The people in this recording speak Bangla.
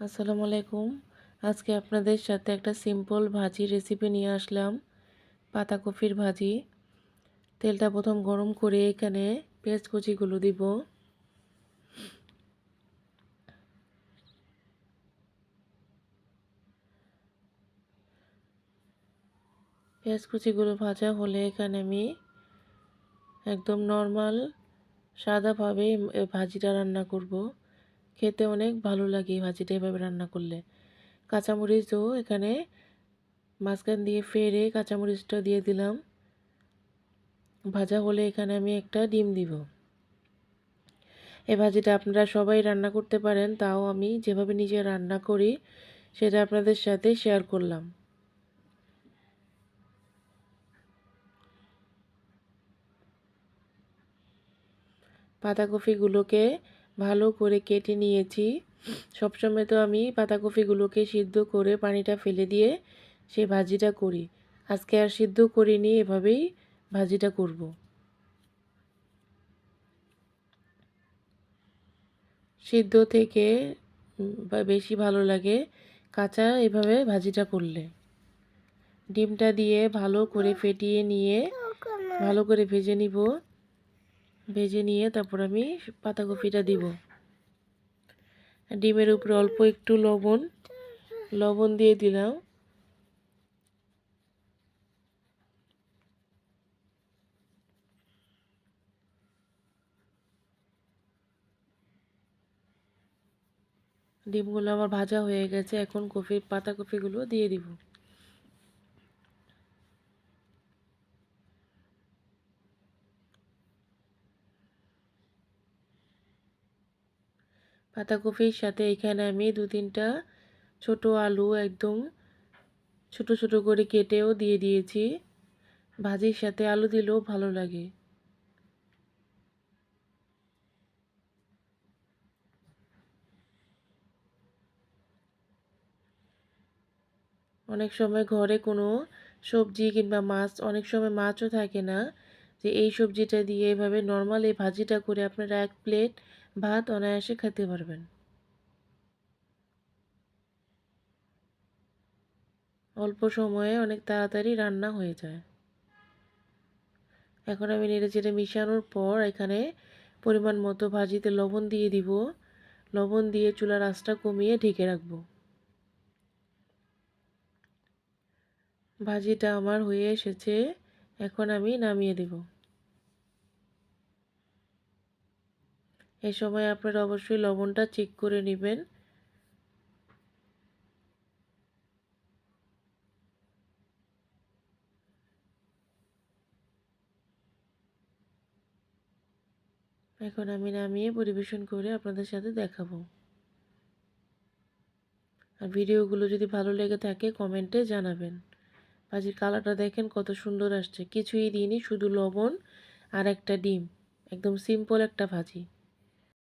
আসসালামু আলাইকুম। আজকে আপনাদের সাথে একটা সিম্পল ভাজি রেসিপি নিয়ে আসলাম। পাতাকপির ভাজি। তেলটা প্রথম গরম করে এখানে পেঁয়াজ কুচিগুলো দিব। পেঁয়াজ কুচিগুলো ভাজা হলে এখানে আমি একদম নর্মাল সাদাভাবে ভাজিটা রান্না করব। খেতে অনেক ভালো লাগে এই ভাজিটা এভাবে রান্না করলে। কাঁচামরিচও এখানে মাঝখান দিয়ে ফেরে কাঁচামরিচটা দিয়ে দিলাম। ভাজা হলে এখানে আমি একটা ডিম দিব। এই ভাজিটা আপনারা সবাই রান্না করতে পারেন, তাও আমি যেভাবে নিজে রান্না করি সেটা আপনাদের সাথে শেয়ার করলাম। পাতাকপিগুলোকে ভালো করে কেটে নিয়েছি। সবসময় তো আমি পাতাকপিগুলোকে সিদ্ধ করে পানিটা ফেলে দিয়ে সে ভাজিটা করি। আজকে আর সিদ্ধ করিনি, এভাবেই ভাজিটা করব। সিদ্ধ থেকে বেশি ভালো লাগে কাঁচা এভাবে ভাজিটা করলে। ডিমটা দিয়ে ভালো করে ফেটিয়ে নিয়ে ভালো করে ভেজে নিব। ভেজে নিয়ে তারপর আমি পাতাকপিটা দিব। ডিমের উপরে অল্প একটু লবণ লবণ দিয়ে দিলাম। ডিমগুলো আমার ভাজা হয়ে গেছে, এখন কফি পাতাকপিগুলো দিয়ে দিব। পাতাকপির সাথে এখানে আমি দু তিনটা ছোট আলু একদম ছোট ছোট করে কেটেও দিয়ে দিয়েছি। ভাজির সাথে আলু দিলেও ভালো লাগে। অনেক সময় ঘরে কোনো সবজি কিংবা মাছ, অনেক সময় মাছও থাকে না যে এই সবজিটা দিয়ে এভাবে নর্মাল এই ভাজিটা করে আপনারা এক প্লেট ভাত অনায়াসে খেতে পারবেন। অল্প সময়ে অনেক তাড়াতাড়ি রান্না হয়ে যায়। এখন আমি নেড়ে চেড়ে মিশানোর পর এখানে পরিমাণ মতো ভাজিতে লবণ দিয়ে দিব। লবণ দিয়ে চুলার আঁচটা কমিয়ে ঢেকে রাখব। ভাজিটা আমার হয়ে এসেছে, এখন আমি নামিয়ে দেব। এ সময় আপনারা অবশ্যই লবণটা চেক করে নেবেন। এখন আমি নামিয়ে পরিবেশন করে আপনাদের সাথে দেখাবো। আর ভিডিওগুলো যদি ভালো লেগে থাকে, কমেন্টে জানাবেন। ভাজির কালারটা দেখেন কত সুন্দর আসছে। কিছুই দিইনি, শুধু লবণ আর একটা ডিম। একদম সিম্পল একটা ভাজি।